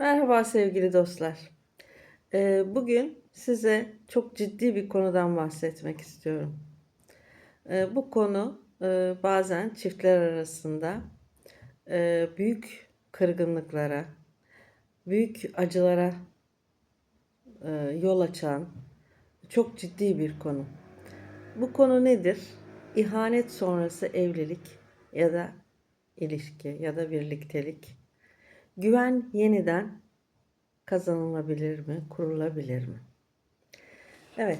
Merhaba sevgili dostlar. Ee, Bugün size çok ciddi bir konudan bahsetmek istiyorum. Ee, Bu konu e, bazen çiftler arasında e, büyük kırgınlıklara, büyük acılara e, yol açan çok ciddi bir konu. Bu konu nedir? İhanet sonrası evlilik ya da ilişki ya da birliktelik. Güven yeniden kazanılabilir mi, kurulabilir mi? Evet,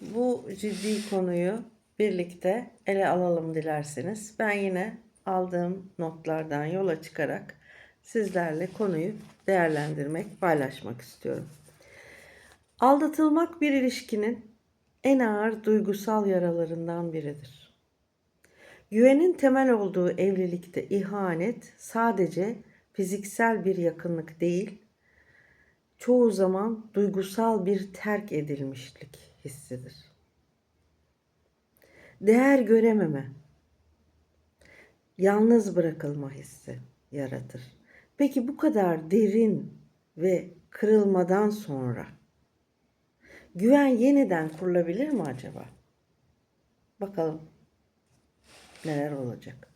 bu ciddi konuyu birlikte ele alalım dilerseniz. Ben yine aldığım notlardan yola çıkarak sizlerle konuyu değerlendirmek, paylaşmak istiyorum. Aldatılmak bir ilişkinin en ağır duygusal yaralarından biridir. Güvenin temel olduğu evlilikte ihanet sadece fiziksel bir yakınlık değil, çoğu zaman duygusal bir terk edilmişlik hissidir. Değer görememe, yalnız bırakılma hissi yaratır. Peki bu kadar derin ve kırılmadan sonra güven yeniden kurulabilir mi acaba? Bakalım neler olacak.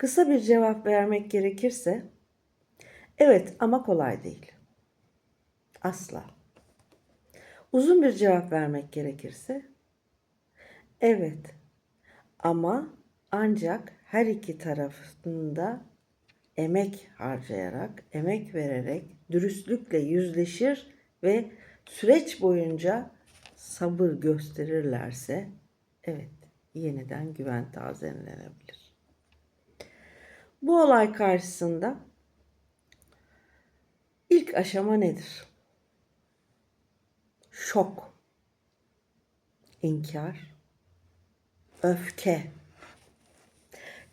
Kısa bir cevap vermek gerekirse evet ama kolay değil. Asla. Uzun bir cevap vermek gerekirse evet ama ancak her iki tarafında emek harcayarak, emek vererek, dürüstlükle yüzleşir ve süreç boyunca sabır gösterirlerse evet yeniden güven tazelenebilir. Bu olay karşısında ilk aşama nedir? Şok, inkar, öfke.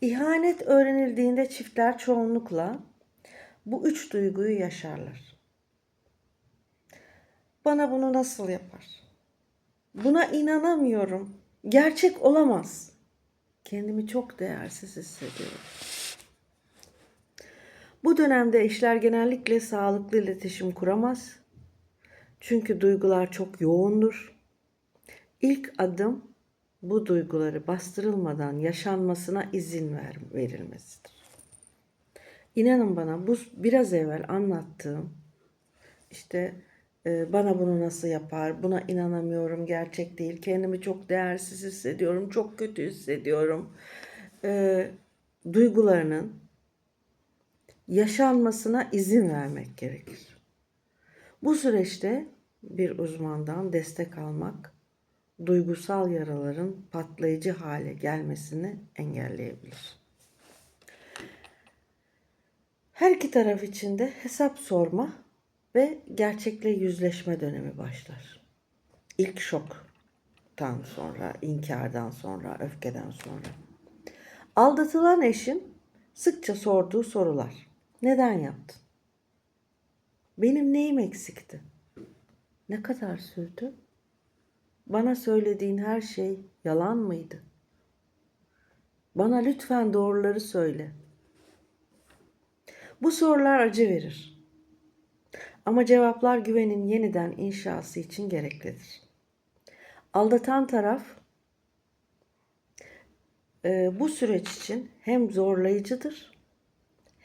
İhanet öğrenildiğinde çiftler çoğunlukla bu üç duyguyu yaşarlar. Bana bunu nasıl yapar? Buna inanamıyorum. Gerçek olamaz. Kendimi çok değersiz hissediyorum. Bu dönemde eşler genellikle sağlıklı iletişim kuramaz. Çünkü duygular çok yoğundur. İlk adım bu duyguları bastırılmadan yaşanmasına izin ver, verilmesidir. İnanın bana bu biraz evvel anlattığım işte e, bana bunu nasıl yapar, buna inanamıyorum, gerçek değil, kendimi çok değersiz hissediyorum, çok kötü hissediyorum. E, duygularının yaşanmasına izin vermek gerekir. Bu süreçte bir uzmandan destek almak duygusal yaraların patlayıcı hale gelmesini engelleyebilir. Her iki taraf için de hesap sorma ve gerçekle yüzleşme dönemi başlar. İlk şoktan sonra, inkardan sonra, öfkeden sonra. Aldatılan eşin sıkça sorduğu sorular. Neden yaptın? Benim neyim eksikti? Ne kadar sürdü? Bana söylediğin her şey yalan mıydı? Bana lütfen doğruları söyle. Bu sorular acı verir. Ama cevaplar güvenin yeniden inşası için gereklidir. Aldatan taraf e, bu süreç için hem zorlayıcıdır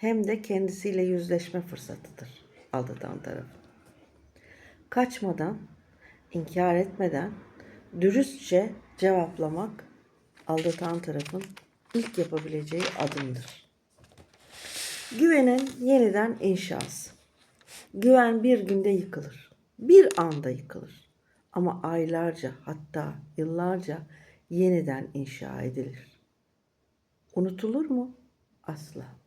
hem de kendisiyle yüzleşme fırsatıdır aldatan taraf. Kaçmadan, inkar etmeden dürüstçe cevaplamak aldatan tarafın ilk yapabileceği adımdır. Güvenin yeniden inşası. Güven bir günde yıkılır. Bir anda yıkılır. Ama aylarca hatta yıllarca yeniden inşa edilir. Unutulur mu? Asla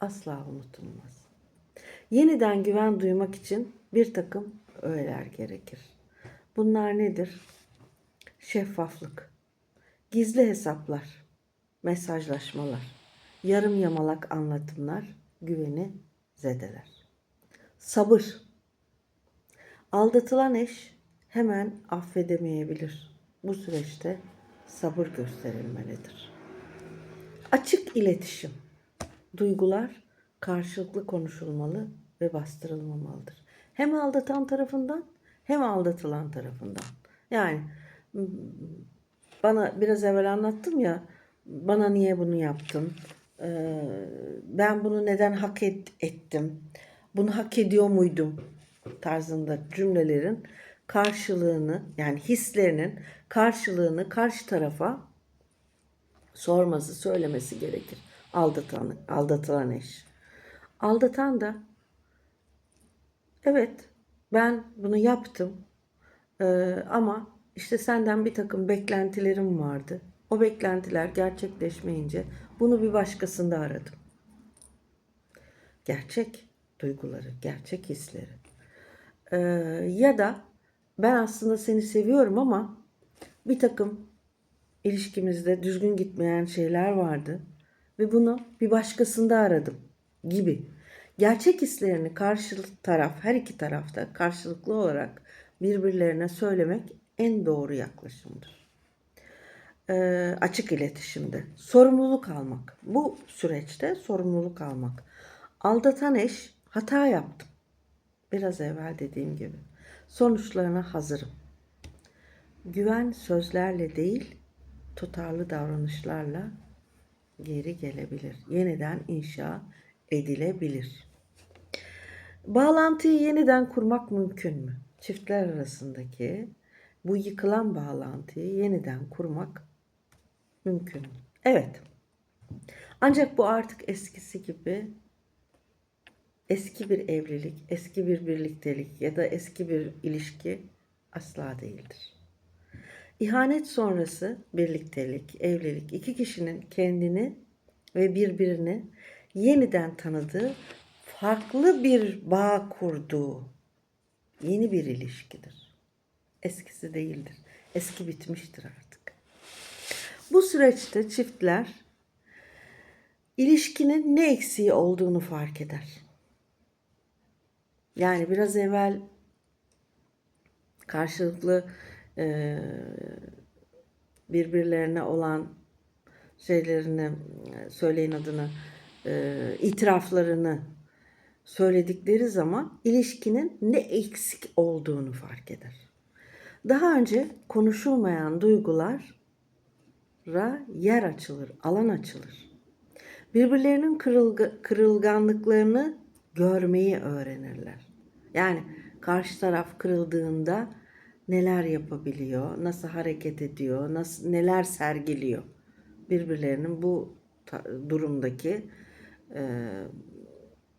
asla unutulmaz. Yeniden güven duymak için bir takım öğeler gerekir. Bunlar nedir? Şeffaflık, gizli hesaplar, mesajlaşmalar, yarım yamalak anlatımlar güveni zedeler. Sabır. Aldatılan eş hemen affedemeyebilir. Bu süreçte sabır gösterilmelidir. Açık iletişim. Duygular karşılıklı konuşulmalı ve bastırılmamalıdır. Hem aldatan tarafından hem aldatılan tarafından. Yani bana biraz evvel anlattım ya bana niye bunu yaptın? Ee, ben bunu neden hak et- ettim? Bunu hak ediyor muydum? tarzında cümlelerin karşılığını yani hislerinin karşılığını karşı tarafa sorması, söylemesi gerekir. Aldatan, aldatılan eş. Aldatan da evet ben bunu yaptım Ee, ama işte senden bir takım beklentilerim vardı. O beklentiler gerçekleşmeyince bunu bir başkasında aradım. Gerçek duyguları, gerçek hisleri. Ee, ya da ben aslında seni seviyorum ama bir takım ilişkimizde düzgün gitmeyen şeyler vardı ve bunu bir başkasında aradım gibi. Gerçek hislerini karşı taraf, her iki tarafta karşılıklı olarak birbirlerine söylemek en doğru yaklaşımdır. Ee, açık iletişimde sorumluluk almak. Bu süreçte sorumluluk almak. Aldatan eş hata yaptım. Biraz evvel dediğim gibi. Sonuçlarına hazırım. Güven sözlerle değil, tutarlı davranışlarla geri gelebilir. Yeniden inşa edilebilir. Bağlantıyı yeniden kurmak mümkün mü? Çiftler arasındaki bu yıkılan bağlantıyı yeniden kurmak mümkün mü? Evet. Ancak bu artık eskisi gibi eski bir evlilik, eski bir birliktelik ya da eski bir ilişki asla değildir. İhanet sonrası birliktelik, evlilik iki kişinin kendini ve birbirini yeniden tanıdığı, farklı bir bağ kurduğu yeni bir ilişkidir. Eskisi değildir. Eski bitmiştir artık. Bu süreçte çiftler ilişkinin ne eksiği olduğunu fark eder. Yani biraz evvel karşılıklı e, birbirlerine olan şeylerini söyleyin adını e, itiraflarını söyledikleri zaman ilişkinin ne eksik olduğunu fark eder. Daha önce konuşulmayan duygulara yer açılır, alan açılır. Birbirlerinin kırılga, kırılganlıklarını görmeyi öğrenirler. Yani karşı taraf kırıldığında neler yapabiliyor, nasıl hareket ediyor, nasıl neler sergiliyor. Birbirlerinin bu durumdaki e,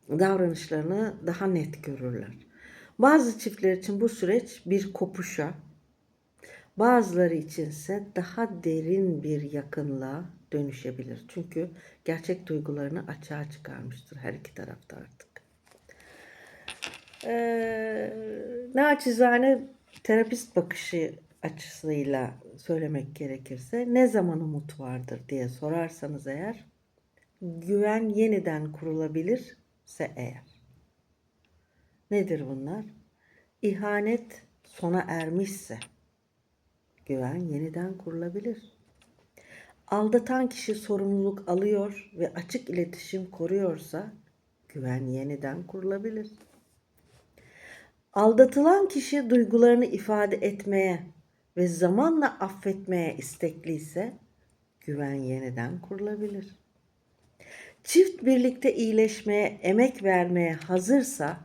davranışlarını daha net görürler. Bazı çiftler için bu süreç bir kopuşa, bazıları içinse daha derin bir yakınlığa dönüşebilir. Çünkü gerçek duygularını açığa çıkarmıştır her iki tarafta artık. Ee, naçizane terapist bakışı açısıyla söylemek gerekirse ne zaman umut vardır diye sorarsanız eğer güven yeniden kurulabilirse eğer. Nedir bunlar? İhanet sona ermişse güven yeniden kurulabilir. Aldatan kişi sorumluluk alıyor ve açık iletişim koruyorsa güven yeniden kurulabilir. Aldatılan kişi duygularını ifade etmeye ve zamanla affetmeye istekliyse güven yeniden kurulabilir. Çift birlikte iyileşmeye, emek vermeye hazırsa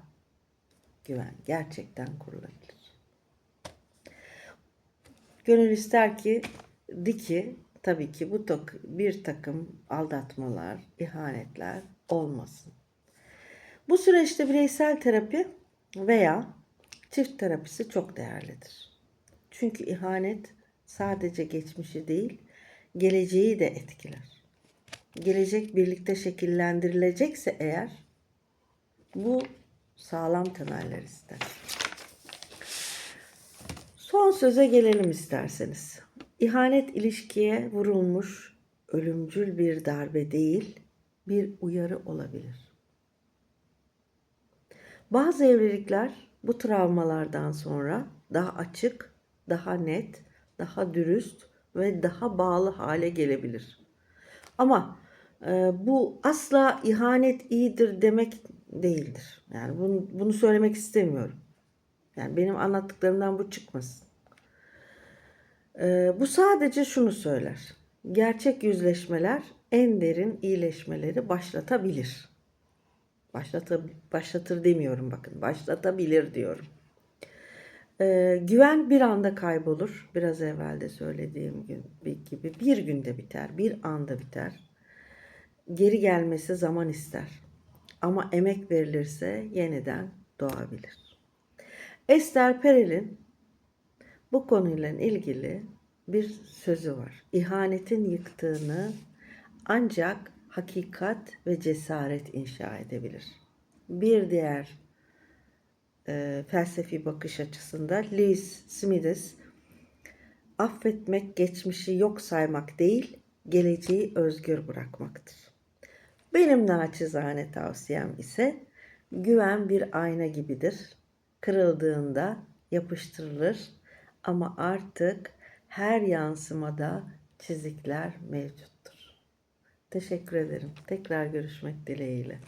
güven gerçekten kurulabilir. Gönül ister ki di ki tabii ki bu tak, bir takım aldatmalar, ihanetler olmasın. Bu süreçte bireysel terapi veya çift terapisi çok değerlidir. Çünkü ihanet sadece geçmişi değil, geleceği de etkiler. Gelecek birlikte şekillendirilecekse eğer bu sağlam temeller ister. Son söze gelelim isterseniz. İhanet ilişkiye vurulmuş ölümcül bir darbe değil, bir uyarı olabilir. Bazı evlilikler bu travmalardan sonra daha açık, daha net, daha dürüst ve daha bağlı hale gelebilir. Ama e, bu asla ihanet iyidir demek değildir. Yani bunu, bunu söylemek istemiyorum. Yani benim anlattıklarımdan bu çıkmasın. Ee, bu sadece şunu söyler. Gerçek yüzleşmeler en derin iyileşmeleri başlatabilir. Başlata, başlatır demiyorum bakın. Başlatabilir diyorum. Ee, güven bir anda kaybolur. Biraz evvel de söylediğim gibi bir günde biter, bir anda biter. Geri gelmesi zaman ister. Ama emek verilirse yeniden doğabilir. Esther Perel'in bu konuyla ilgili bir sözü var. İhanetin yıktığını ancak hakikat ve cesaret inşa edebilir. Bir diğer e, felsefi bakış açısında Lewis Smithes affetmek geçmişi yok saymak değil, geleceği özgür bırakmaktır. Benim naçizane tavsiyem ise güven bir ayna gibidir. Kırıldığında yapıştırılır ama artık her yansımada çizikler mevcuttur. Teşekkür ederim. Tekrar görüşmek dileğiyle.